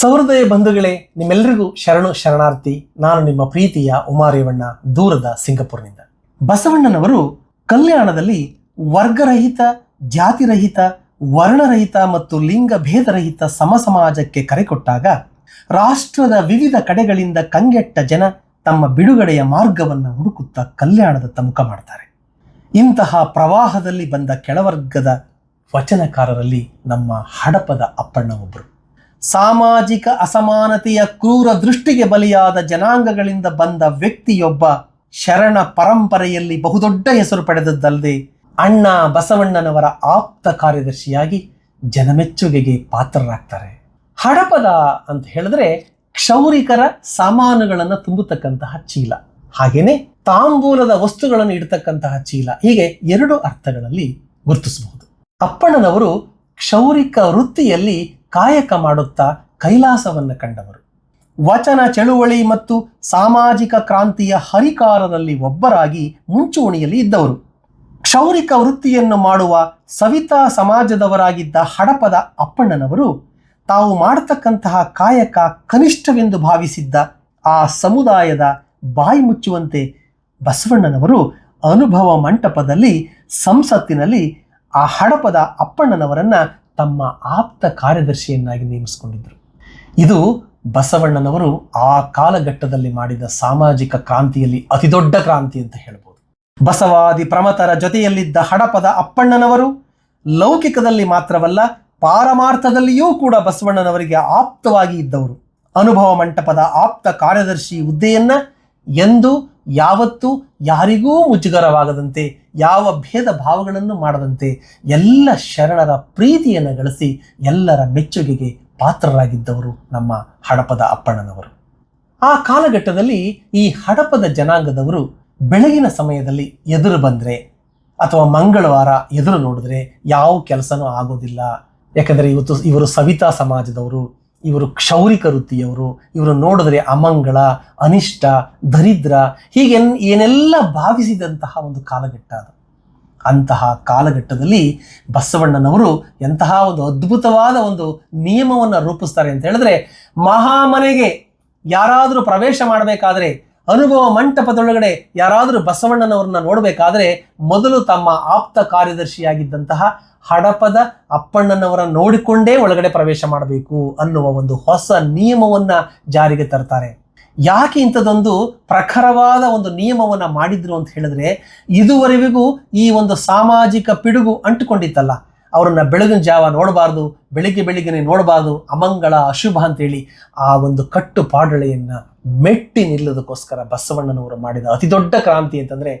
ಸೌಹೃದಯ ಬಂಧುಗಳೇ ನಿಮ್ಮೆಲ್ಲರಿಗೂ ಶರಣು ಶರಣಾರ್ಥಿ, ನಾನು ನಿಮ್ಮ ಪ್ರೀತಿಯ ಉಮಾರೇವಣ್ಣ, ದೂರದ ಸಿಂಗಪುರ್ನಿಂದ. ಬಸವಣ್ಣನವರು ಕಲ್ಯಾಣದಲ್ಲಿ ವರ್ಗರಹಿತ, ಜಾತಿರಹಿತ, ವರ್ಣರಹಿತ ಮತ್ತು ಲಿಂಗ ಭೇದರಹಿತ ಸಮಸಮಾಜಕ್ಕೆ ಕರೆ ಕೊಟ್ಟಾಗ ರಾಷ್ಟ್ರದ ವಿವಿಧ ಕಡೆಗಳಿಂದ ಕಂಗೆಟ್ಟ ಜನ ತಮ್ಮ ಬಿಡುಗಡೆಯ ಮಾರ್ಗವನ್ನು ಹುಡುಕುತ್ತಾ ಕಲ್ಯಾಣದತ್ತ ಮುಖ ಮಾಡ್ತಾರೆ. ಇಂತಹ ಪ್ರವಾಹದಲ್ಲಿ ಬಂದ ಕೆಳವರ್ಗದ ವಚನಕಾರರಲ್ಲಿ ನಮ್ಮ ಹಡಪದ ಅಪ್ಪಣ್ಣ ಒಬ್ಬರು ಸಾಮಾಜಿಕ ಅಸಮಾನತೆಯ ಕ್ರೂರ ದೃಷ್ಟಿಗೆ ಬಲಿಯಾದ ಜನಾಂಗಗಳಿಂದ ಬಂದ ವ್ಯಕ್ತಿಯೊಬ್ಬ ಶರಣ ಪರಂಪರೆಯಲ್ಲಿ ಬಹುದೊಡ್ಡ ಹೆಸರು ಪಡೆದದ್ದಲ್ಲದೆ ಅಣ್ಣ ಬಸವಣ್ಣನವರ ಆಪ್ತ ಕಾರ್ಯದರ್ಶಿಯಾಗಿ ಜನಮೆಚ್ಚುಗೆಗೆ ಪಾತ್ರರಾಗ್ತಾರೆ. ಹಡಪದ ಅಂತ ಹೇಳಿದ್ರೆ ಕ್ಷೌರಿಕರ ಸಾಮಾನುಗಳನ್ನು ತುಂಬತಕ್ಕಂತಹ ಚೀಲ. ಹಾಗೇನೆ ತಾಂಬೂಲದ ವಸ್ತುಗಳನ್ನು ಇಡತಕ್ಕಂತಹ ಚೀಲ. ಹೀಗೆ ಎರಡು ಅರ್ಥಗಳಲ್ಲಿ ಗುರುತಿಸಬಹುದು. ಅಪ್ಪಣ್ಣನವರು ಕ್ಷೌರಿಕ ವೃತ್ತಿಯಲ್ಲಿ ಕಾಯಕ ಮಾಡುತ್ತಾ ಕೈಲಾಸವನ್ನು ಕಂಡವರು. ವಚನ ಚಳುವಳಿ ಮತ್ತು ಸಾಮಾಜಿಕ ಕ್ರಾಂತಿಯ ಹರಿಕಾರರಲ್ಲಿ ಒಬ್ಬರಾಗಿ ಮುಂಚೂಣಿಯಲ್ಲಿ ಇದ್ದವರು. ಕ್ಷೌರಿಕ ವೃತ್ತಿಯನ್ನು ಮಾಡುವ ಸವಿತಾ ಸಮಾಜದವರಾಗಿದ್ದ ಹಡಪದ ಅಪ್ಪಣ್ಣನವರು ತಾವು ಮಾಡತಕ್ಕಂತಹ ಕಾಯಕ ಕನಿಷ್ಠವೆಂದು ಭಾವಿಸಿದ್ದ ಆ ಸಮುದಾಯದ ಬಾಯಿ ಮುಚ್ಚುವಂತೆ ಬಸವಣ್ಣನವರು ಅನುಭವ ಮಂಟಪದಲ್ಲಿ ಸಂಸತ್ತಿನಲ್ಲಿ ಆ ಹಡಪದ ಅಪ್ಪಣ್ಣನವರನ್ನ ತಮ್ಮ ಆಪ್ತ ಕಾರ್ಯದರ್ಶಿಯನ್ನಾಗಿ ನೇಮಿಸಿಕೊಂಡಿದ್ದರು. ಇದು ಬಸವಣ್ಣನವರು ಆ ಕಾಲಘಟ್ಟದಲ್ಲಿ ಮಾಡಿದ ಸಾಮಾಜಿಕ ಕ್ರಾಂತಿಯಲ್ಲಿ ಅತಿದೊಡ್ಡ ಕ್ರಾಂತಿ ಅಂತ ಹೇಳ್ಬೋದು. ಬಸವಾದಿ ಪ್ರಮತರ ಜೊತೆಯಲ್ಲಿದ್ದ ಹಡಪದ ಅಪ್ಪಣ್ಣನವರು ಲೌಕಿಕದಲ್ಲಿ ಮಾತ್ರವಲ್ಲ ಪಾರಮಾರ್ಥದಲ್ಲಿಯೂ ಕೂಡ ಬಸವಣ್ಣನವರಿಗೆ ಆಪ್ತವಾಗಿ ಇದ್ದವರು. ಅನುಭವ ಮಂಟಪದ ಆಪ್ತ ಕಾರ್ಯದರ್ಶಿ ಹುದ್ದೆಯನ್ನ ಎಂದು ಯಾವತ್ತೂ ಯಾರಿಗೂ ಮುಜುಗರವಾಗದಂತೆ, ಯಾವ ಭೇದ ಭಾವಗಳನ್ನು ಮಾಡದಂತೆ ಎಲ್ಲ ಶರಣರ ಪ್ರೀತಿಯನ್ನು ಗಳಿಸಿ ಎಲ್ಲರ ಮೆಚ್ಚುಗೆಗೆ ಪಾತ್ರರಾಗಿದ್ದವರು ನಮ್ಮ ಹಡಪದ ಅಪ್ಪಣ್ಣನವರು. ಆ ಕಾಲಘಟ್ಟದಲ್ಲಿ ಈ ಹಡಪದ ಜನಾಂಗದವರು ಬೆಳಗಿನ ಸಮಯದಲ್ಲಿ ಎದುರು ಬಂದರೆ ಅಥವಾ ಮಂಗಳವಾರ ಎದುರು ನೋಡಿದ್ರೆ ಯಾವ ಕೆಲಸನೂ ಆಗೋದಿಲ್ಲ. ಯಾಕಂದರೆ ಇವತ್ತು ಇವರು ಸವಿತಾ ಸಮಾಜದವರು ಇವರು ಕ್ಷೌರಿಕ ವೃತ್ತಿಯವರು ಇವರು ನೋಡಿದ್ರೆ ಅಮಂಗಳ, ಅನಿಷ್ಟ, ದರಿದ್ರ, ಹೀಗೆ ಏನೆಲ್ಲ ಭಾವಿಸಿದಂತಹ ಒಂದು ಕಾಲಘಟ್ಟ ಅದು. ಅಂತಹ ಕಾಲಘಟ್ಟದಲ್ಲಿ ಬಸವಣ್ಣನವರು ಎಂತಹ ಒಂದು ಅದ್ಭುತವಾದ ಒಂದು ನಿಯಮವನ್ನು ರೂಪಿಸ್ತಾರೆ ಅಂತ ಹೇಳಿದ್ರೆ ಮಹಾಮನೆಗೆ ಯಾರಾದರೂ ಪ್ರವೇಶ ಮಾಡಬೇಕಾದ್ರೆ ಅನುಭವ ಮಂಟಪದೊಳಗಡೆ ಯಾರಾದರೂ ಬಸವಣ್ಣನವ್ರನ್ನ ನೋಡಬೇಕಾದ್ರೆ ಮೊದಲು ತಮ್ಮ ಆಪ್ತ ಕಾರ್ಯದರ್ಶಿಯಾಗಿದ್ದಂತಹ ಹಡಪದ ಅಪ್ಪಣ್ಣನವರ ನೋಡಿಕೊಂಡೇ ಒಳಗಡೆ ಪ್ರವೇಶ ಮಾಡಬೇಕು ಅನ್ನುವ ಒಂದು ಹೊಸ ನಿಯಮವನ್ನ ಜಾರಿಗೆ ತರ್ತಾರೆ. ಯಾಕೆ ಇಂಥದ್ದೊಂದು ಪ್ರಖರವಾದ ಒಂದು ನಿಯಮವನ್ನ ಮಾಡಿದ್ರು ಅಂತ ಹೇಳಿದ್ರೆ ಇದುವರೆಗೂ ಈ ಒಂದು ಸಾಮಾಜಿಕ ಪಿಡುಗು ಅಂಟುಕೊಂಡಿತ್ತಲ್ಲ. ಅವರನ್ನ ಬೆಳಗಿನ ಜಾವ ನೋಡಬಾರ್ದು, ಬೆಳಿಗ್ಗೆ ಬೆಳಿಗ್ಗೆನೆ ನೋಡಬಾರ್ದು, ಅಮಂಗಳ, ಅಶುಭ ಅಂತೇಳಿ ಆ ಒಂದು ಕಟ್ಟುಪಾಡಳೆಯನ್ನ ಮೆಟ್ಟಿ ನಿಲ್ಲೋದಕ್ಕೋಸ್ಕರ ಬಸವಣ್ಣನವರು ಮಾಡಿದ ಅತಿ ದೊಡ್ಡ ಕ್ರಾಂತಿ ಅಂತಂದ್ರೆ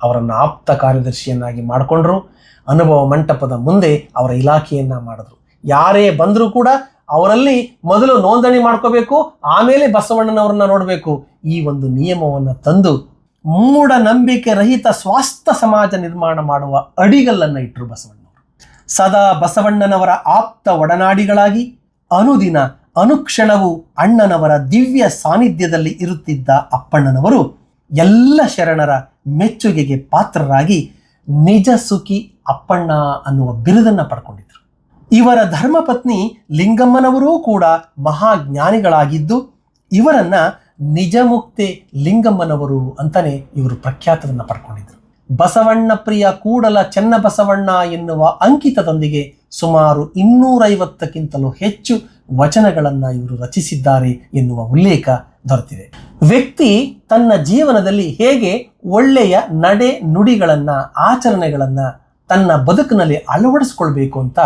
ಅವರನ್ನು ಆಪ್ತ ಕಾರ್ಯದರ್ಶಿಯನ್ನಾಗಿ ಮಾಡಿಕೊಂಡ್ರು. ಅನುಭವ ಮಂಟಪದ ಮುಂದೆ ಅವರ ಇಲಾಖೆಯನ್ನ ಮಾಡಿದ್ರು. ಯಾರೇ ಬಂದರೂ ಕೂಡ ಅವರಲ್ಲಿ ಮೊದಲು ನೋಂದಣಿ ಮಾಡ್ಕೋಬೇಕು, ಆಮೇಲೆ ಬಸವಣ್ಣನವರನ್ನ ನೋಡಬೇಕು. ಈ ಒಂದು ನಿಯಮವನ್ನು ತಂದು ಮೂಢನಂಬಿಕೆ ರಹಿತ ಸ್ವಾಸ್ಥ ಸಮಾಜ ನಿರ್ಮಾಣ ಮಾಡುವ ಅಡಿಗಲ್ಲನ್ನು ಇಟ್ಟರು ಬಸವಣ್ಣನವರು ಸದಾ ಬಸವಣ್ಣನವರ ಆಪ್ತ ಒಡನಾಡಿಗಳಾಗಿ ಅನುದಿನ ಅನುಕ್ಷಣವು ಅಣ್ಣನವರ ದಿವ್ಯ ಸಾನ್ನಿಧ್ಯದಲ್ಲಿ ಇರುತ್ತಿದ್ದ ಅಪ್ಪಣ್ಣನವರು ಎಲ್ಲ ಶರಣರ ಮೆಚ್ಚುಗೆಗೆ ಪಾತ್ರರಾಗಿ ನಿಜ ಸುಖಿ ಅಪ್ಪಣ್ಣ ಅನ್ನುವ ಬಿರುದನ್ನು ಪಡ್ಕೊಂಡಿದ್ರು. ಇವರ ಧರ್ಮಪತ್ನಿ ಲಿಂಗಮ್ಮನವರೂ ಕೂಡ ಮಹಾಜ್ಞಾನಿಗಳಾಗಿದ್ದು ಇವರನ್ನ ನಿಜಮುಕ್ತೆ ಲಿಂಗಮ್ಮನವರು ಅಂತಲೇ ಇವರು ಪ್ರಖ್ಯಾತರನ್ನ ಪಡ್ಕೊಂಡಿದ್ರು. ಬಸವಣ್ಣ ಪ್ರಿಯ ಕೂಡಲ ಚೆನ್ನಬಸವಣ್ಣ ಎನ್ನುವ ಅಂಕಿತದೊಂದಿಗೆ ಸುಮಾರು ಇನ್ನೂರೈವತ್ತಕ್ಕಿಂತಲೂ ಹೆಚ್ಚು ವಚನಗಳನ್ನು ಇವರು ರಚಿಸಿದ್ದಾರೆ ಎನ್ನುವ ಉಲ್ಲೇಖ ದೊರೆತಿದೆ. ವ್ಯಕ್ತಿ ತನ್ನ ಜೀವನದಲ್ಲಿ ಹೇಗೆ ಒಳ್ಳೆಯ ನಡೆ ನುಡಿಗಳನ್ನು, ಆಚರಣೆಗಳನ್ನು ತನ್ನ ಬದುಕಿನಲ್ಲಿ ಅಳವಡಿಸಿಕೊಳ್ಬೇಕು ಅಂತ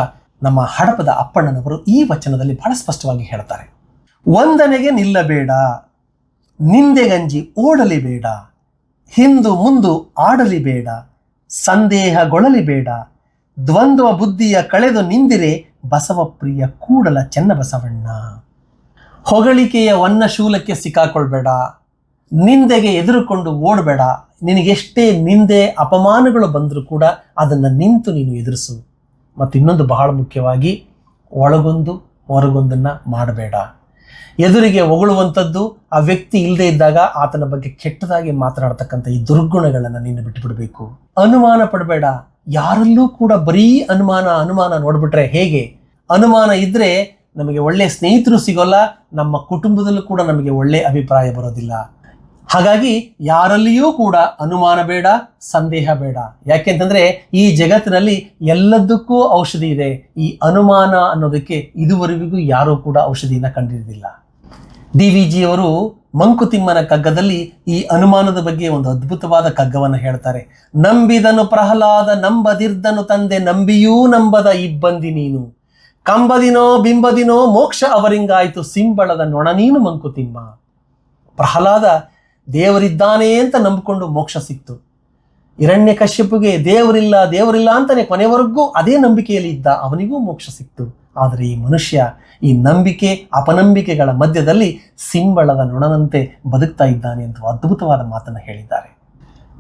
ನಮ್ಮ ಹಡಪದ ಅಪ್ಪಣ್ಣನವರು ಈ ವಚನದಲ್ಲಿ ಬಹಳ ಸ್ಪಷ್ಟವಾಗಿ ಹೇಳ್ತಾರೆ. ವಂದನೆಗೆ ನಿಲ್ಲಬೇಡ, ನಿಂದೆಗಂಜಿ ಓಡಲಿ ಬೇಡ ಹಿಂದು ಮುಂದು ಆಡಲಿ ಬೇಡ, ಸಂದೇಹಗೊಳ್ಳಲಿ ಬೇಡ, ದ್ವಂದ್ವ ಬುದ್ಧಿಯ ಕಳೆದು ನಿಂದಿರೆ ಬಸವಪ್ರಿಯ ಕೂಡಲ ಚೆನ್ನಬಸವಣ್ಣ. ಹೊಗಳಿಕೆಯ ವನ್ನ ಶೂಲಕ್ಕೆ ಸಿಕ್ಕಾಕೊಳ್ಬೇಡ, ನಿಂದೆಗೆ ಎದುರುಕೊಂಡು ಓಡಬೇಡ, ನಿನಗೆಷ್ಟೇ ನಿಂದೆ ಅಪಮಾನಗಳು ಬಂದರೂ ಕೂಡ ಅದನ್ನು ನಿಂತು ನೀನು ಎದುರಿಸು. ಮತ್ತು ಇನ್ನೊಂದು ಬಹಳ ಮುಖ್ಯವಾಗಿ ಒಳಗೊಂದು, ಹೊರಗೊಂದನ್ನು ಮಾಡಬೇಡ. ಎದುರಿಗೆ ಹೊಗಳುವಂಥದ್ದು ಆ ವ್ಯಕ್ತಿ ಇಲ್ಲದೆ ಇದ್ದಾಗ ಆತನ ಬಗ್ಗೆ ಕೆಟ್ಟದಾಗಿ ಮಾತನಾಡ್ತಕ್ಕಂಥ ಈ ದುರ್ಗುಣಗಳನ್ನು ನೀನು ಬಿಟ್ಟುಬಿಡಬೇಕು ಅನುಮಾನ ಪಡಬೇಡ. ಯಾರಲ್ಲೂ ಕೂಡ ಬರೀ ಅನುಮಾನ ಅನುಮಾನ ನೋಡ್ಬಿಟ್ರೆ ಹೇಗೆ? ಅನುಮಾನ ಇದ್ರೆ ನಮಗೆ ಒಳ್ಳೆ ಸ್ನೇಹಿತರು ಸಿಗೋಲ್ಲ, ನಮ್ಮ ಕುಟುಂಬದಲ್ಲೂ ಕೂಡ ನಮಗೆ ಒಳ್ಳೆ ಅಭಿಪ್ರಾಯ ಬರೋದಿಲ್ಲ. ಹಾಗಾಗಿ ಯಾರಲ್ಲಿಯೂ ಕೂಡ ಅನುಮಾನ ಬೇಡ, ಸಂದೇಹ ಬೇಡ. ಯಾಕೆಂತಂದ್ರೆ ಈ ಜಗತ್ತಿನಲ್ಲಿ ಎಲ್ಲದಕ್ಕೂ ಔಷಧಿ ಇದೆ. ಈ ಅನುಮಾನ ಅನ್ನೋದಕ್ಕೆ ಇದುವರೆಗೂ ಯಾರೂ ಕೂಡ ಔಷಧಿಯನ್ನ ಕಂಡಿರಲಿಲ್ಲ. ಡಿ ವಿ ಜಿ ಅವರು ಮಂಕುತಿಮ್ಮನ ಕಗ್ಗದಲ್ಲಿ ಈ ಅನುಮಾನದ ಬಗ್ಗೆ ಒಂದು ಅದ್ಭುತವಾದ ಕಗ್ಗವನ್ನು ಹೇಳ್ತಾರೆ. ನಂಬಿದನು ಪ್ರಹ್ಲಾದ ನಂಬದಿರ್ದನು ತಂದೆ, ನಂಬಿಯೂ ನಂಬದ ಇಬ್ಬಂದಿ ನೀನು. ಕಂಬದಿನೋ ಬಿಂಬದಿನೋ ಮೋಕ್ಷ ಅವರಿಂಗಾಯಿತು, ಸಿಂಬಳದ ನೊಣ ನೀನು ಮಂಕುತಿಮ್ಮ ಪ್ರಹ್ಲಾದ ದೇವರಿದ್ದಾನೆ ಅಂತ ನಂಬಿಕೊಂಡು ಮೋಕ್ಷ ಸಿಕ್ತು. ಹಿರಣ್ಯ ಕಶ್ಯಪಿಗೆ ದೇವರಿಲ್ಲ ದೇವರಿಲ್ಲ ಅಂತಾನೆ ಕೊನೆವರೆಗೂ ಅದೇ ನಂಬಿಕೆಯಲ್ಲಿ ಇದ್ದ ಅವನಿಗೂ ಮೋಕ್ಷ ಸಿಕ್ತು. ಆದರೆ ಈ ಮನುಷ್ಯ ಈ ನಂಬಿಕೆ, ಅಪನಂಬಿಕೆಗಳ ಮಧ್ಯದಲ್ಲಿ ಸಿಂಬಳದ ನೊಣನಂತೆ ಬದುಕ್ತಾ ಇದ್ದಾನೆ ಅಂತ ಅದ್ಭುತವಾದ ಮಾತನ್ನು ಹೇಳಿದ್ದಾರೆ.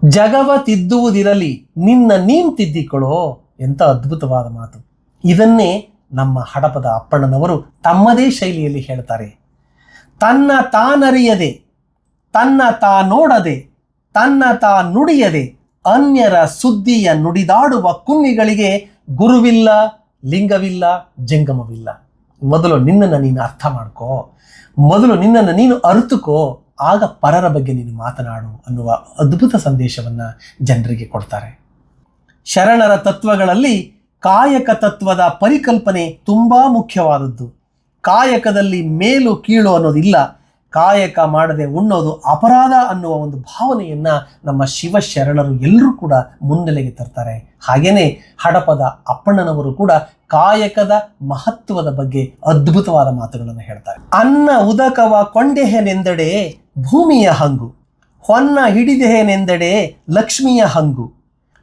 ಜಗವ ತಿದ್ದುವುದಿರಲಿ, ನಿನ್ನ ನೀನ್ ತಿದ್ದಿಕೊಳೋ ಎಂತ ಅದ್ಭುತವಾದ ಮಾತು. ಇದನ್ನೇ ನಮ್ಮ ಹಡಪದ ಅಪ್ಪಣ್ಣನವರು ತಮ್ಮದೇ ಶೈಲಿಯಲ್ಲಿ ಹೇಳ್ತಾರೆ. ತನ್ನ ತಾನರಿಯದೆ ತನ್ನ ತಾ ನೋಡದೆ, ತನ್ನ ತಾ ನುಡಿಯದೆ, ಅನ್ಯರ ಸುದ್ದಿಯ ನುಡಿದಾಡುವ ಕುನ್ನಿಗಳಿಗೆ ಗುರುವಿಲ್ಲ, ಲಿಂಗವಿಲ್ಲ, ಜಂಗಮವಿಲ್ಲ. ಮೊದಲು ನಿನ್ನನ್ನು ನೀನು ಅರ್ಥ ಮಾಡ್ಕೋ. ಮೊದಲು ನಿನ್ನನ್ನು ನೀನು ಅರಿತುಕೋ. ಆಗ ಪರರ ಬಗ್ಗೆ ನೀನು ಮಾತನಾಡು ಅನ್ನುವ ಅದ್ಭುತ ಸಂದೇಶವನ್ನು ಜನರಿಗೆ ಕೊಡ್ತಾರೆ. ಶರಣರ ತತ್ವಗಳಲ್ಲಿ ಕಾಯಕ ತತ್ವದ ಪರಿಕಲ್ಪನೆ ತುಂಬ ಮುಖ್ಯವಾದದ್ದು. ಕಾಯಕದಲ್ಲಿ ಮೇಲು ಕೀಳು ಅನ್ನೋದಿಲ್ಲ. ಕಾಯಕ ಮಾಡದೆ ಉಣ್ಣೋದು ಅಪರಾಧ ಅನ್ನುವ ಒಂದು ಭಾವನೆಯನ್ನ ನಮ್ಮ ಶಿವ ಶರಣರು ಎಲ್ಲರೂ ಕೂಡ ಮುನ್ನೆಲೆಗೆ ತರ್ತಾರೆ. ಹಾಗೇನೆ ಹಡಪದ ಅಪ್ಪಣ್ಣನವರು ಕೂಡ ಕಾಯಕದ ಮಹತ್ವದ ಬಗ್ಗೆ ಅದ್ಭುತವಾದ ಮಾತುಗಳನ್ನು ಹೇಳ್ತಾರೆ. ಅನ್ನ ಉದಕವ ಕೊಂಡೆಹೆನೆಂದಡೆ ಭೂಮಿಯ ಹಂಗು, ಹೊನ್ನ ಹಿಡಿದೆಹೆನೆಂದೆಡೆ ಲಕ್ಷ್ಮಿಯ ಹಂಗು,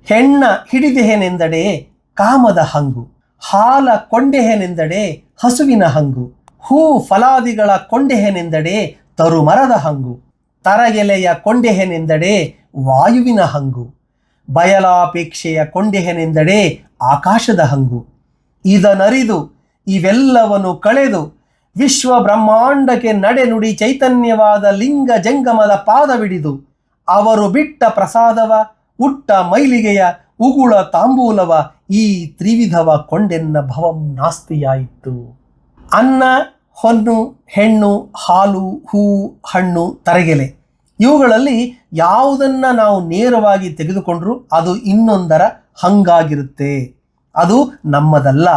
ಹೆಣ್ಣ ಹಿಡಿದೆಹೇನೆಂದಡೆ ಕಾಮದ ಹಂಗು, ಹಾಲ ಕೊಂಡೆಹೇನೆಂದಡೆ ಹಸುವಿನ ಹಂಗು ಹೂ ಫಲಾದಿಗಳ ಕೊಂಡೆಹೆನೆಂದಡೆ ತರುಮರದ ಹಂಗು. ತರಗೆಲೆಯ ಕೊಂಡೆಹೆನೆಂದಡೆ ವಾಯುವಿನ ಹಂಗು. ಬಯಲಾಪೇಕ್ಷೆಯ ಕೊಂಡೆಹೆನೆಂದಡೆ ಆಕಾಶದ ಹಂಗು. ಇದನರಿದು ಇವೆಲ್ಲವನ್ನು ಕಳೆದು ವಿಶ್ವ ಬ್ರಹ್ಮಾಂಡಕ್ಕೆ ನಡೆನುಡಿ ಚೈತನ್ಯವಾದ ಲಿಂಗ ಜಂಗಮದ ಪಾದವಿಡಿದು ಅವರು ಬಿಟ್ಟ ಪ್ರಸಾದವ ಉಟ್ಟ ಮೈಲಿಗೆಯ ಉಗುಳ ತಾಂಬೂಲವ ಈ ತ್ರಿವಿಧವ ಕೊಂಡೆನ್ನ ಭವಂ ನಾಸ್ತಿಯಾಯಿತು. ಅನ್ನ ಹೊನ್ನು, ಹೆಣ್ಣು, ಹಾಲು, ಹೂ, ಹಣ್ಣು, ತರಗೆಲೆ. ಇವುಗಳಲ್ಲಿ ಯಾವುದನ್ನ ನಾವು ನೇರವಾಗಿ ತೆಗೆದುಕೊಂಡ್ರೂ ಅದು ಇನ್ನೊಂದರ ಹಂಗಾಗಿರುತ್ತೆ. ಅದು ನಮ್ಮದಲ್ಲ.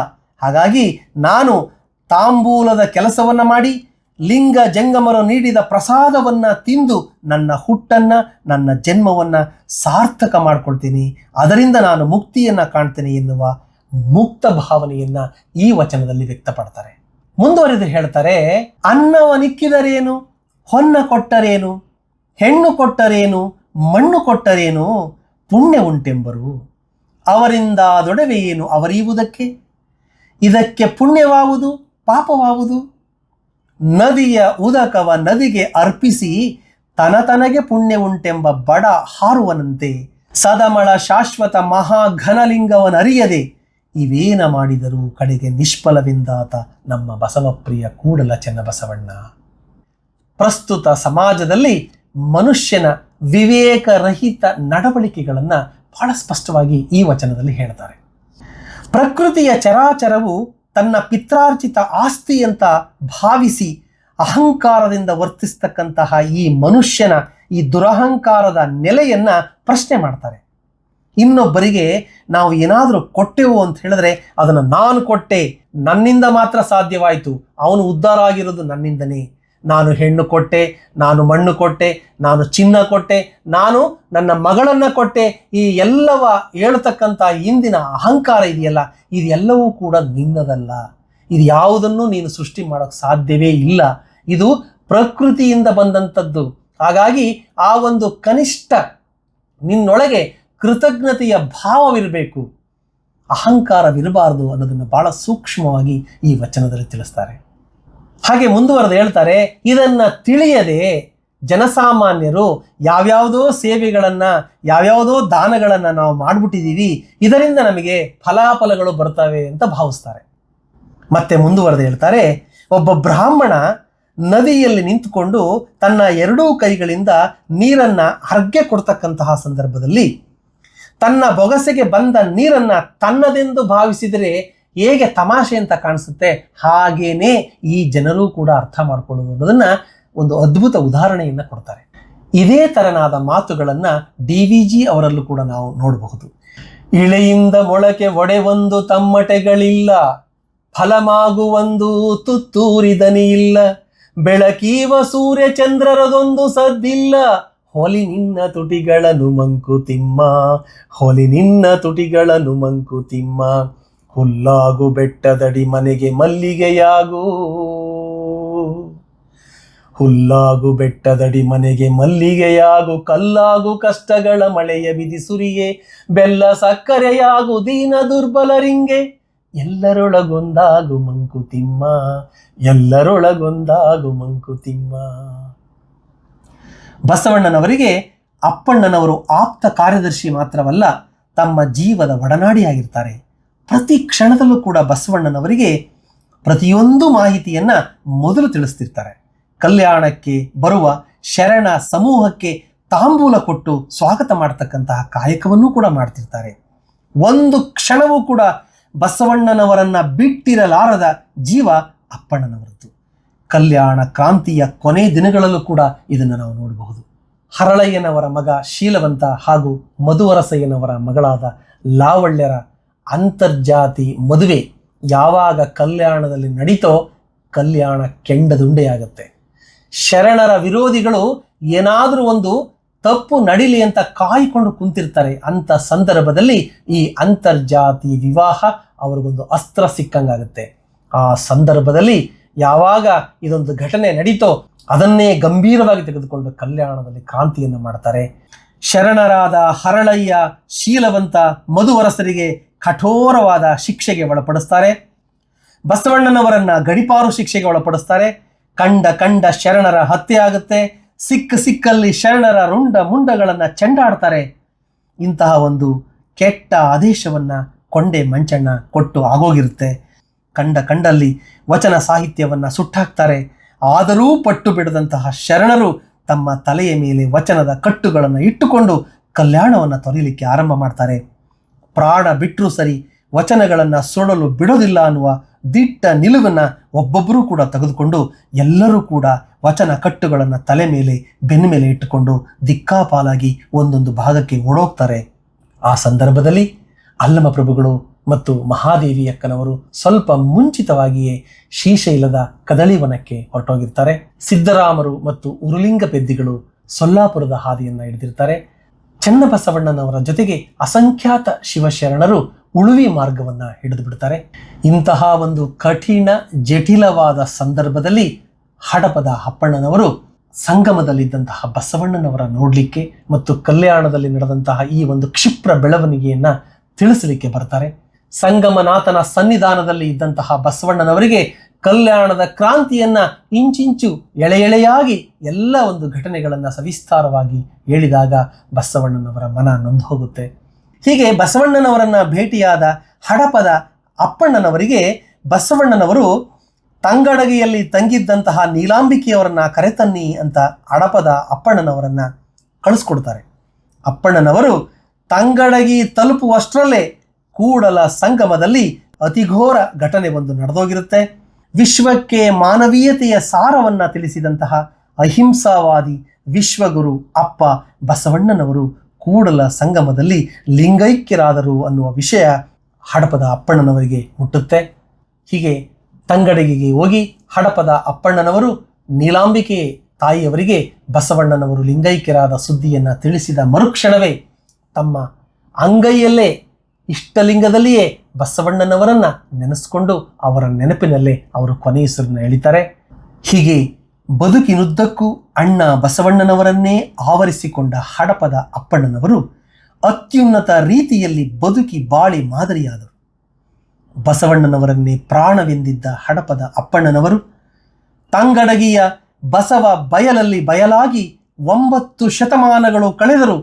ಹಾಗಾಗಿ ನಾನು ತಾಂಬೂಲದ ಕೆಲಸವನ್ನು ಮಾಡಿ, ಲಿಂಗ ಜಂಗಮರು ನೀಡಿದ ಪ್ರಸಾದವನ್ನ ತಿಂದು ನನ್ನ ಹುಟ್ಟನ್ನ, ನನ್ನ ಜನ್ಮವನ್ನ ಸಾರ್ಥಕ ಮಾಡ್ಕೊಳ್ತೀನಿ. ಅದರಿಂದ ನಾನು ಮುಕ್ತಿಯನ್ನ ಕಾಣ್ತೇನೆ ಎನ್ನುವ ಮುಕ್ತ ಭಾವನೆಯನ್ನ ಈ ವಚನದಲ್ಲಿ ವ್ಯಕ್ತಪಡ್ತಾರೆ. ಮುಂದುವರೆದು ಹೇಳ್ತಾರೆ, ಅನ್ನವ ನಿಕ್ಕಿದರೇನು? ಹೊನ್ನ ಕೊಟ್ಟರೇನು? ಹೆಣ್ಣು ಕೊಟ್ಟರೇನು? ಮಣ್ಣು ಕೊಟ್ಟರೇನು? ಪುಣ್ಯ ಉಂಟೆಂಬರು. ಅವರಿಂದ ದೊಡವೆ ಏನು ಅವರಿಯುವುದಕ್ಕೆ ಇದಕ್ಕೆ ಪುಣ್ಯವಾವುದು, ಪಾಪವಾವುದು? ನದಿಯ ಉದಕವ ನದಿಗೆ ಅರ್ಪಿಸಿ ತನತನಗೆ ಪುಣ್ಯ ಉಂಟೆಂಬ ಬಡ ಹಾರುವನಂತೆ. ಸದಮಳ ಶಾಶ್ವತ ಮಹಾಘನಲಿಂಗವನರಿಯದೆ ಇವೇನ ಮಾಡಿದರೂ ಕಡೆಗೆ ನಿಷ್ಫಲವೆಂದಾತ ನಮ್ಮ ಬಸವಪ್ರಿಯ ಕೂಡಲ ಚೆನ್ನಬಸವಣ್ಣ ಪ್ರಸ್ತುತ ಸಮಾಜದಲ್ಲಿ ಮನುಷ್ಯನ ವಿವೇಕರಹಿತ ನಡವಳಿಕೆಗಳನ್ನು ಬಹಳ ಸ್ಪಷ್ಟವಾಗಿ ಈ ವಚನದಲ್ಲಿ ಹೇಳ್ತಾರೆ. ಪ್ರಕೃತಿಯ ಚರಾಚರವು ತನ್ನ ಪಿತ್ರಾರ್ಜಿತ ಆಸ್ತಿ ಅಂತ ಭಾವಿಸಿ ಅಹಂಕಾರದಿಂದ ವರ್ತಿಸ್ತಕ್ಕಂತಹ ಈ ಮನುಷ್ಯನ ಈ ದುರಹಂಕಾರದ ನೆಲೆಯನ್ನು ಪ್ರಶ್ನೆ ಮಾಡ್ತಾರೆ. ಇನ್ನೊಬ್ಬರಿಗೆ ನಾವು ಏನಾದರೂ ಕೊಟ್ಟೆವು ಅಂತ ಹೇಳಿದ್ರೆ ಅದನ್ನು ನಾನು ಕೊಟ್ಟೆ, ನನ್ನಿಂದ ಮಾತ್ರ ಸಾಧ್ಯವಾಯಿತು. ಅವನು ಉದ್ಧಾರ ಆಗಿರೋದು ನನ್ನಿಂದನೇ. ನಾನು ಹೆಣ್ಣು ಕೊಟ್ಟೆ, ನಾನು ಮಣ್ಣು ಕೊಟ್ಟೆ, ನಾನು ಚಿನ್ನ ಕೊಟ್ಟೆ, ನಾನು ನನ್ನ ಮಗಳನ್ನ ಕೊಟ್ಟೆ. ಈ ಎಲ್ಲವ ಹೇಳ್ತಕ್ಕಂಥ ಇಂದಿನ ಅಹಂಕಾರ ಇದೆಯಲ್ಲ, ಇದೆಲ್ಲವೂ ಕೂಡ ನಿನ್ನದಲ್ಲ. ಇದು ಯಾವುದನ್ನು ನೀನು ಸೃಷ್ಟಿ ಮಾಡೋಕ್ಕೆ ಸಾಧ್ಯವೇ ಇಲ್ಲ. ಇದು ಪ್ರಕೃತಿಯಿಂದ ಬಂದಂಥದ್ದು. ಹಾಗಾಗಿ ಆ ಒಂದು ಕನಿಷ್ಠ ನಿನ್ನೊಳಗೆ ಕೃತಜ್ಞತೆಯ ಭಾವವಿರಬೇಕು. ಅಹಂಕಾರವಿರಬಾರದು ಅನ್ನೋದನ್ನು ಬಹಳ ಸೂಕ್ಷ್ಮವಾಗಿ ಈ ವಚನದಲ್ಲಿ ತಿಳಿಸ್ತಾರೆ. ಹಾಗೆ ಮುಂದುವರೆದು ಹೇಳ್ತಾರೆ, ಇದನ್ನು ತಿಳಿಯದೆ ಜನಸಾಮಾನ್ಯರು ಯಾವ್ಯಾವುದೋ ಸೇವೆಗಳನ್ನು, ಯಾವ್ಯಾವುದೋ ದಾನಗಳನ್ನ ನಾವು ಮಾಡ್ಬಿಟ್ಟಿದ್ದೀವಿ, ಇದರಿಂದ ನಮಗೆ ಫಲಾಫಲಗಳು ಬರ್ತವೆ ಅಂತ ಭಾವಿಸ್ತಾರೆ. ಮತ್ತೆ ಮುಂದುವರೆದು ಹೇಳ್ತಾರೆ, ಒಬ್ಬ ಬ್ರಾಹ್ಮಣ ನದಿಯಲ್ಲಿ ನಿಂತುಕೊಂಡು ತನ್ನ ಎರಡೂ ಕೈಗಳಿಂದ ನೀರನ್ನ ಅರ್ಘ್ಯ ಕೊಡ್ತಕ್ಕಂತಹ ಸಂದರ್ಭದಲ್ಲಿ ತನ್ನ ಬೊಗಸೆಗೆ ಬಂದ ನೀರನ್ನ ತನ್ನದೆಂದು ಭಾವಿಸಿದರೆ ಹೇಗೆ ತಮಾಷೆ ಅಂತ ಕಾಣಿಸುತ್ತೆ? ಹಾಗೇನೆ ಈ ಜನರು ಕೂಡ ಅರ್ಥ ಮಾಡ್ಕೊಳ್ಳೋದು ಒಂದು ಅದ್ಭುತ ಉದಾಹರಣೆಯನ್ನ ಕೊಡ್ತಾರೆ. ಇದೇ ತರನಾದ ಮಾತುಗಳನ್ನ ಡಿ ವಿ ಜಿ ಅವರಲ್ಲೂ ಕೂಡ ನಾವು ನೋಡಬಹುದು. ಇಳೆಯಿಂದ ಮೊಳಕೆ ಒಡೆವೊಂದು ತಮ್ಮಟೆಗಳಿಲ್ಲ ಫಲಮಾಗುವೊಂದು ತುತ್ತೂರಿದನಿ ಇಲ್ಲ ಬೆಳಕೀವ ಸೂರ್ಯ ಚಂದ್ರರದೊಂದು ಸದ್ದಿಲ್ಲ ಹೊಲಿ ನಿನ್ನ ತುಟಿಗಳನ್ನು ಮಂಕುತಿಮ್ಮ ಹೊಲಿ ನಿನ್ನ ತುಟಿಗಳನ್ನು ಮಂಕುತಿಮ್ಮ ಹುಲ್ಲಾಗು ಬೆಟ್ಟದಡಿ ಮನೆಗೆ ಮಲ್ಲಿಗೆಯಾಗು. ಹುಲ್ಲಾಗು ಬೆಟ್ಟದಡಿ ಮನೆಗೆ ಮಲ್ಲಿಗೆಯಾಗು. ಕಲ್ಲಾಗು ಕಷ್ಟಗಳ ಮಳೆಯ ಬಿದಿಸುರಿಯೇ ಬೆಲ್ಲ ಸಕ್ಕರೆಯಾಗು ದೀನ ದುರ್ಬಲರಿಂಗೆ ಎಲ್ಲರೊಳಗೊಂದಾಗು ಮಂಕುತಿಮ್ಮ ಎಲ್ಲರೊಳಗೊಂದಾಗು ಮಂಕುತಿಮ್ಮ ಬಸವಣ್ಣನವರಿಗೆ ಅಪ್ಪಣ್ಣನವರು ಆಪ್ತ ಕಾರ್ಯದರ್ಶಿ ಮಾತ್ರವಲ್ಲ ತಮ್ಮ ಜೀವದ ಒಡನಾಡಿಯಾಗಿರ್ತಾರೆ. ಪ್ರತಿ ಕ್ಷಣದಲ್ಲೂ ಕೂಡ ಬಸವಣ್ಣನವರಿಗೆ ಪ್ರತಿಯೊಂದು ಮಾಹಿತಿಯನ್ನ ಮೊದಲು ತಿಳಿಸ್ತಿರ್ತಾರೆ. ಕಲ್ಯಾಣಕ್ಕೆ ಬರುವ ಶರಣ ಸಮೂಹಕ್ಕೆ ತಾಂಬೂಲ ಕೊಟ್ಟು ಸ್ವಾಗತ ಮಾಡತಕ್ಕಂತಹ ಕಾಯಕವನ್ನು ಕೂಡ ಮಾಡ್ತಿರ್ತಾರೆ. ಒಂದು ಕ್ಷಣವೂ ಕೂಡ ಬಸವಣ್ಣನವರನ್ನ ಬಿಟ್ಟಿರಲಾರದ ಜೀವ ಅಪ್ಪಣ್ಣನವರದ್ದು. ಕಲ್ಯಾಣ ಕ್ರಾಂತಿಯ ಕೊನೆ ದಿನಗಳಲ್ಲೂ ಕೂಡ ಇದನ್ನು ನಾವು ನೋಡಬಹುದು. ಹರಳಯ್ಯನವರ ಮಗ ಶೀಲವಂತ ಹಾಗೂ ಮಧುವರಸಯ್ಯನವರ ಮಗಳಾದ ಲಾವಳ್ಯರ ಅಂತರ್ಜಾತಿ ಮದುವೆ ಯಾವಾಗ ಕಲ್ಯಾಣದಲ್ಲಿ ನಡೀತೋ ಕಲ್ಯಾಣ ಕೆಂಡದುಂಡೆಯಾಗುತ್ತೆ. ಶರಣರ ವಿರೋಧಿಗಳು ಏನಾದರೂ ಒಂದು ತಪ್ಪು ನಡಿಲಿ ಅಂತ ಕಾಯ್ಕೊಂಡು ಕುಂತಿರ್ತಾರೆ ಅಂಥ ಸಂದರ್ಭದಲ್ಲಿ ಈ ಅಂತರ್ಜಾತಿ ವಿವಾಹ ಅವ್ರಿಗೊಂದು ಅಸ್ತ್ರ ಸಿಕ್ಕಂಗಾಗುತ್ತೆ. ಆ ಸಂದರ್ಭದಲ್ಲಿ ಯಾವಾಗ ಇದೊಂದು ಘಟನೆ ನಡೀತೋ ಅದನ್ನೇ ಗಂಭೀರವಾಗಿ ತೆಗೆದುಕೊಂಡು ಕಲ್ಯಾಣದಲ್ಲಿ ಕ್ರಾಂತಿಯನ್ನು ಮಾಡ್ತಾರೆ. ಶರಣರಾದ ಹರಳಯ್ಯ ಶೀಲವಂತ ಮಧುವರಸರಿಗೆ ಕಠೋರವಾದ ಶಿಕ್ಷೆಗೆ ಒಳಪಡಿಸ್ತಾರೆ. ಬಸವಣ್ಣನವರನ್ನ ಗಡಿಪಾರು ಶಿಕ್ಷೆಗೆ ಒಳಪಡಿಸ್ತಾರೆ. ಕಂಡ ಕಂಡ ಶರಣರ ಹತ್ಯೆ ಆಗುತ್ತೆ. ಸಿಕ್ಕ ಸಿಕ್ಕಲ್ಲಿ ಶರಣರ ರುಂಡ ಮುಂಡಗಳನ್ನ ಚೆಂಡಾಡ್ತಾರೆ. ಇಂತಹ ಒಂದು ಕೆಟ್ಟ ಆದೇಶವನ್ನು ಕೊಂಡೆ ಮಂಚಣ್ಣ ಕೊಟ್ಟು ಆಗೋಗಿರುತ್ತೆ. ಕಂಡ ಕಂಡಲ್ಲಿ ವಚನ ಸಾಹಿತ್ಯವನ್ನು ಸುಟ್ಟಾಕ್ತಾರೆ. ಆದರೂ ಪಟ್ಟು ಬಿಡದಂತಹ ಶರಣರು ತಮ್ಮ ತಲೆಯ ಮೇಲೆ ವಚನದ ಕಟ್ಟುಗಳನ್ನು ಇಟ್ಟುಕೊಂಡು ಕಲ್ಯಾಣವನ್ನು ತೊರೆಯಲಿಕ್ಕೆ ಆರಂಭ ಮಾಡ್ತಾರೆ. ಪ್ರಾಣ ಬಿಟ್ಟರೂ ಸರಿ ವಚನಗಳನ್ನು ಸುಡಲು ಬಿಡೋದಿಲ್ಲ ಅನ್ನುವ ದಿಟ್ಟ ನಿಲುವನ್ನು ಒಬ್ಬೊಬ್ಬರೂ ಕೂಡ ತೆಗೆದುಕೊಂಡು ಎಲ್ಲರೂ ಕೂಡ ವಚನ ಕಟ್ಟುಗಳನ್ನು ತಲೆ ಮೇಲೆ, ಬೆನ್ನ ಮೇಲೆ ಇಟ್ಟುಕೊಂಡು ದಿಕ್ಕಾಪಾಲಾಗಿ ಒಂದೊಂದು ಭಾಗಕ್ಕೆ ಓಡೋಗ್ತಾರೆ. ಆ ಸಂದರ್ಭದಲ್ಲಿ ಅಲ್ಲಮ ಪ್ರಭುಗಳು ಮತ್ತು ಮಹಾದೇವಿ ಅಕ್ಕನವರು ಸ್ವಲ್ಪ ಮುಂಚಿತವಾಗಿಯೇ ಶ್ರೀಶೈಲದ ಕದಳಿವನಕ್ಕೆ ಹೊರಟೋಗಿರ್ತಾರೆ. ಸಿದ್ದರಾಮರು ಮತ್ತು ಉರುಲಿಂಗ ಪೆದ್ದಿಗಳು ಸೊಲ್ಲಾಪುರದ ಹಾದಿಯನ್ನು ಹಿಡಿದಿರ್ತಾರೆ. ಚನ್ನಬಸವಣ್ಣನವರ ಜೊತೆಗೆ ಅಸಂಖ್ಯಾತ ಶಿವಶರಣರು ಉಳುವಿ ಮಾರ್ಗವನ್ನ ಹಿಡಿದು ಬಿಡ್ತಾರೆ. ಇಂತಹ ಒಂದು ಕಠಿಣ, ಜಟಿಲವಾದ ಸಂದರ್ಭದಲ್ಲಿ ಹಡಪದ ಅಪ್ಪಣ್ಣನವರು ಸಂಗಮದಲ್ಲಿದ್ದಂತಹ ಬಸವಣ್ಣನವರ ನೋಡಲಿಕ್ಕೆ ಮತ್ತು ಕಲ್ಯಾಣದಲ್ಲಿ ನಡೆದಂತಹ ಈ ಒಂದು ಕ್ಷಿಪ್ರ ಬೆಳವಣಿಗೆಯನ್ನ ತಿಳಿಸಲಿಕ್ಕೆ ಬರ್ತಾರೆ. ಸಂಗಮನಾಥನ ಸನ್ನಿಧಾನದಲ್ಲಿ ಇದ್ದಂತಹ ಬಸವಣ್ಣನವರಿಗೆ ಕಲ್ಯಾಣದ ಕ್ರಾಂತಿಯನ್ನ ಇಂಚಿಂಚು ಎಳೆ ಎಳೆಯಾಗಿ ಎಲ್ಲ ಒಂದು ಘಟನೆಗಳನ್ನು ಸವಿಸ್ತಾರವಾಗಿ ಹೇಳಿದಾಗ ಬಸವಣ್ಣನವರ ಮನ ನೊಂದು ಹೋಗುತ್ತೆ. ಹೀಗೆ ಬಸವಣ್ಣನವರನ್ನ ಭೇಟಿಯಾದ ಹಡಪದ ಅಪ್ಪಣ್ಣನವರಿಗೆ ಬಸವಣ್ಣನವರು, ತಂಗಡಗಿಯಲ್ಲಿ ತಂಗಿದ್ದಂತಹ ನೀಲಾಂಬಿಕೆಯವರನ್ನ ಕರೆತನ್ನಿ ಅಂತ ಹಡಪದ ಅಪ್ಪಣ್ಣನವರನ್ನ ಕಳಿಸ್ಕೊಡ್ತಾರೆ. ಅಪ್ಪಣ್ಣನವರು, ತಂಗಡಗಿ ತಲುಪುವಷ್ಟರಲ್ಲೇ ಕೂಡಲ ಸಂಗಮದಲ್ಲಿ ಅತಿಘೋರ ಘಟನೆ ಒಂದು ನಡೆದೋಗಿರುತ್ತೆ. ವಿಶ್ವಕ್ಕೆ ಮಾನವೀಯತೆಯ ಸಾರವನ್ನು ತಿಳಿಸಿದಂತಹ ಅಹಿಂಸಾವಾದಿ ವಿಶ್ವಗುರು ಅಪ್ಪ ಬಸವಣ್ಣನವರು ಕೂಡಲ ಸಂಗಮದಲ್ಲಿ ಲಿಂಗೈಕ್ಯರಾದರು ಅನ್ನುವ ವಿಷಯ ಹಡಪದ ಅಪ್ಪಣ್ಣನವರಿಗೆ ಮುಟ್ಟುತ್ತೆ. ಹೀಗೆ ತಂಗಡಗಿಗೆ ಹೋಗಿ ಹಡಪದ ಅಪ್ಪಣ್ಣನವರು ನೀಲಾಂಬಿಕೆ ತಾಯಿಯವರಿಗೆ ಬಸವಣ್ಣನವರು ಲಿಂಗೈಕ್ಯರಾದ ಸುದ್ದಿಯನ್ನು ತಿಳಿಸಿದ ಮರುಕ್ಷಣವೇ ತಮ್ಮ ಅಂಗೈಯಲ್ಲೇ ಇಷ್ಟಲಿಂಗದಲ್ಲಿಯೇ ಬಸವಣ್ಣನವರನ್ನ ನೆನೆಸ್ಕೊಂಡು ಅವರ ನೆನಪಿನಲ್ಲೇ ಅವರು ಕೊನೆಯುಸಿರನ್ನು ಎಳಿತಾರೆ. ಹೀಗೆ ಬದುಕಿನುದ್ದಕ್ಕೂ ಅಣ್ಣ ಬಸವಣ್ಣನವರನ್ನೇ ಆವರಿಸಿಕೊಂಡ ಹಡಪದ ಅಪ್ಪಣ್ಣನವರು ಅತ್ಯುನ್ನತ ರೀತಿಯಲ್ಲಿ ಬದುಕಿ ಬಾಳಿ ಮಾದರಿಯಾದರು. ಬಸವಣ್ಣನವರನ್ನೇ ಪ್ರಾಣವೆಂದಿದ್ದ ಹಡಪದ ಅಪ್ಪಣ್ಣನವರು ತಂಗಡಗಿಯ ಬಸವ ಬಯಲಲ್ಲಿ ಬಯಲಾಗಿ ಒಂಬತ್ತು ಶತಮಾನಗಳು ಕಳೆದರು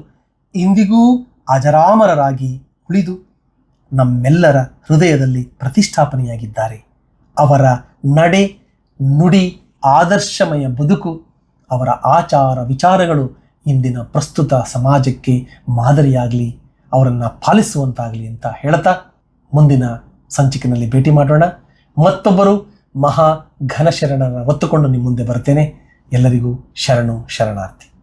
ಇಂದಿಗೂ ಅಜರಾಮರರಾಗಿ ಉಳಿದು ನಮ್ಮೆಲ್ಲರ ಹೃದಯದಲ್ಲಿ ಪ್ರತಿಷ್ಠಾಪನೆಯಾಗಿದ್ದಾರೆ. ಅವರ ನಡೆ, ನುಡಿ, ಆದರ್ಶಮಯ ಬದುಕು, ಅವರ ಆಚಾರ ವಿಚಾರಗಳು ಇಂದಿನ ಪ್ರಸ್ತುತ ಸಮಾಜಕ್ಕೆ ಮಾದರಿಯಾಗಲಿ, ಅವರನ್ನು ಪಾಲಿಸುವಂತಾಗಲಿ ಅಂತ ಹೇಳ್ತಾ ಮುಂದಿನ ಸಂಚಿಕೆಯಲ್ಲಿ ಭೇಟಿ ಮಾಡೋಣ. ಮತ್ತೊಬ್ಬರು ಮಹಾ ಘನಶರಣರ ಒತ್ತುಕೊಂಡು ನಿಮ್ಮ ಮುಂದೆ ಬರ್ತೇನೆ. ಎಲ್ಲರಿಗೂ ಶರಣು ಶರಣಾರ್ಥಿ.